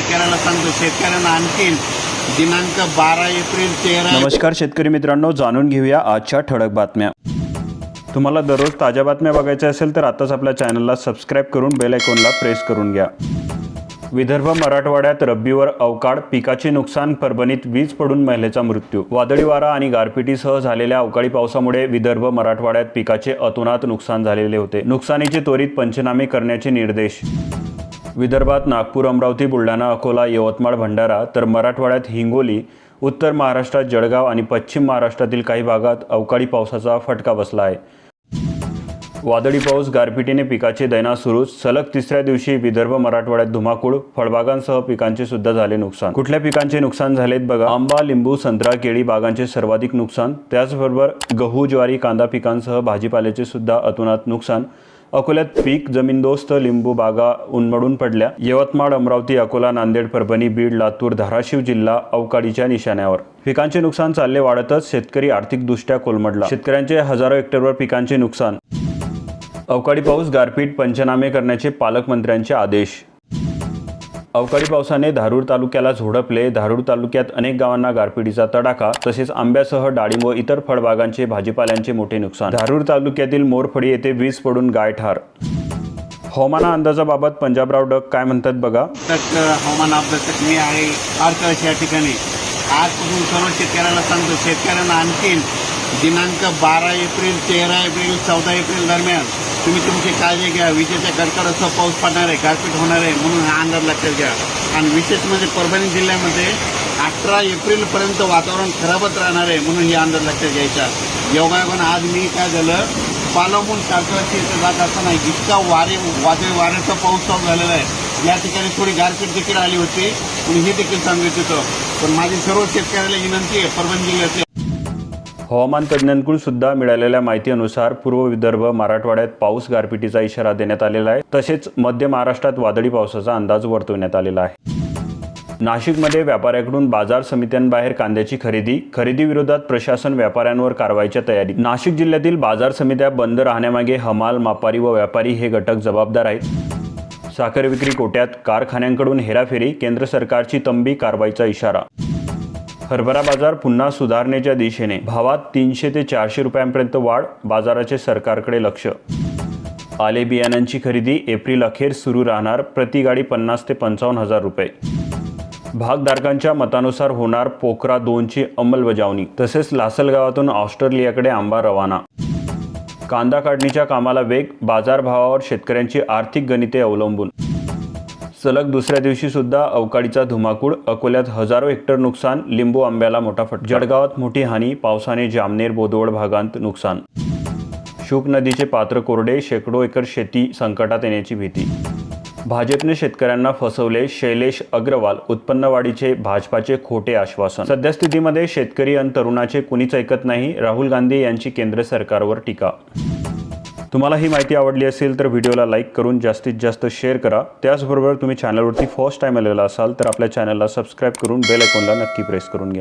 शेतकऱ्याला सांगतो शेतकऱ्यांना आणखीन दिनांक बारा एप्रिल तेरा नमस्कार शेतकरी मित्रांनो जाणून घेऊया आजच्या ठळक बातम्या. तुम्हाला दररोज ताज्या बातम्या बघायच्या असेल तर आताच आपल्या चॅनलला सबस्क्राईब करून बेल आयकॉनला प्रेस करून घ्या. विदर्भ मराठवाड्यात रब्बीवर अवकाळ पिकाचे नुकसान परभणीत वीज पडून महिलेचा मृत्यू. वादळी वारा आणि गारपिटीसह झालेल्या अवकाळी पावसामुळे विदर्भ मराठवाड्यात पिकाचे अतोनात नुकसान झालेले होते. नुकसानीचे त्वरित पंचनामे करण्याचे निर्देश. विदर्भात नागपूर अमरावती बुलढाणा अकोला यवतमाळ भंडारा तर मराठवाड्यात हिंगोली उत्तर महाराष्ट्रात जळगाव आणि पश्चिम महाराष्ट्रातील काही भागात अवकाळी पावसाचा फटका बसला आहे वादळी पाऊस गारपिटीने पिकाचे दैना सुरूच. सलग तिसऱ्या दिवशी विदर्भ मराठवाड्यात धुमाकूळ फळबागांसह पिकांचे सुद्धा झाले नुकसान. कुठल्या पिकांचे नुकसान झालेत बघा. आंबा लिंबू संत्रा केळी बागांचे सर्वाधिक नुकसान. त्याचबरोबर गहू ज्वारी कांदा पिकांसह भाजीपाल्याचे सुद्धा अतुनात नुकसान. अकोल्यात पीक जमीनदोस्त लिंबू बागा उन्मळून पडल्या. यवतमाळ अमरावती अकोला नांदेड परभणी बीड लातूर धाराशिव जिल्हा अवकाळीच्या निशाण्यावर. पिकांचे नुकसान चालले वाढतच शेतकरी आर्थिकदृष्ट्या कोलमडला. शेतकऱ्यांचे हजारो हेक्टरवर पिकांचे नुकसान. अवकाळी पाऊस गारपीट पंचनामे करण्याचे पालकमंत्र्यांचे आदेश. अवकाळी पावसाने धारूर तालुक्याला झोडपले. धारूर तालुक्यात अनेक गावांना गारपिटीचा तडाखा तसेच आंब्यासह डाळिंब व इतर फळबागांचे भाजीपाल्यांचे मोठे नुकसान. धारूर तालुक्यातील मोरफळी येथे वीज पडून गाय ठार. हवामान अंदाजाबाबत पंजाबराव डक काय म्हणतात बघा? हवामान अभ्यासक मी आहे आरकळश या ठिकाणी. आजपासून सर्व शेतकऱ्याला सांगतो शेतकऱ्यांना आणखीन दिनांक बारा एप्रिल तेरा एप्रिल चौदा एप्रिल दरम्यान तुम्ही तुमची काळजी घ्या. विजेच्या कडकडासह पाऊस पडणार आहे गारपीट होणार आहे म्हणून हा अंदाज लक्षात घ्या. आणि विशेष म्हणजे परभणी जिल्ह्यामध्ये अठरा एप्रिलपर्यंत वातावरण खराबच राहणार आहे म्हणून हे अंदाज लक्षात घ्यायचा. योगायोगानं आज मी काय झालं पालवून कारकळाची इथं जात असताना इतका वारे वादळी वाऱ्याचा पाऊस चालू झालेला आहे. या ठिकाणी थोडी गारपीट देखील आली होती आणि हे देखील सांगत होतं. पण माझी सर्व शेतकऱ्याला विनंती आहे परभणी जिल्ह्यातले हवामान तज्ज्ञांकडून सुद्धा मिळालेल्या माहितीनुसार पूर्व विदर्भ मराठवाड्यात पाऊस गारपिटीचा इशारा देण्यात आलेला आहे. तसेच मध्य महाराष्ट्रात वादळी पावसाचा अंदाज वर्तवण्यात आलेला आहे. नाशिकमध्ये व्यापाऱ्याकडून बाजार समित्यांबाहेर कांद्याची खरेदी खरेदी विरोधात प्रशासन व्यापाऱ्यांवर कारवाईच्या तयारी. नाशिक जिल्ह्यातील बाजार समित्या बंद राहण्यामागे हमाल मापारी व व्यापारी हे घटक जबाबदार आहेत. साखर विक्री कोट्यात कारखान्यांकडून हेराफेरी केंद्र सरकारची तंबी कारवाईचा इशारा. हरभरा बाजार पुन्हा सुधारणेच्या दिशेने. भावात तीनशे ते चारशे रुपयांपर्यंत वाढ बाजाराचे सरकारकडे लक्ष. आले बियाण्यांची खरेदी एप्रिल अखेर सुरू राहणार प्रति गाडी पन्नास ते पंचावन्न हजार रुपये. भागधारकांच्या मतानुसार होणार पोखरा दोनची अंमलबजावणी तसेच लासलगावातून ऑस्ट्रेलियाकडे आंबा रवाना. कांदा काढणीच्या कामाला वेग बाजारभावावर शेतकऱ्यांची आर्थिक गणिते अवलंबून. सलग दुसऱ्या दिवशी सुद्धा अवकाळीचा धुमाकूळ अकोल्यात हजारो हेक्टर नुकसान लिंबू आंब्याला मोठा फट जळगावात मोठी हानी पावसाने जामनेर बोदवड भागांत नुकसान. शुक नदीचे पात्र कोरडे शेकडो एकर शेती संकटात येण्याची भीती. भाजपने शेतकऱ्यांना फसवले शैलेश अग्रवाल उत्पन्नवाढीचे भाजपाचे खोटे आश्वासन. सद्यस्थितीमध्ये शेतकरी आणि तरुणाचे कुणीच ऐकत नाही राहुल गांधी यांची केंद्र सरकारवर टीका. तुम्हाला ही माहिती आवडली असेल तर व्हिडिओला लाईक करून जास्तीत जास्त शेअर करा. त्याचबरोबर तुम्ही चॅनलवरती फर्स्ट टाईम आलेला असाल तर आपल्या चॅनलला सबस्क्राईब करून बेल आयकॉनला नक्की प्रेस करून घ्या.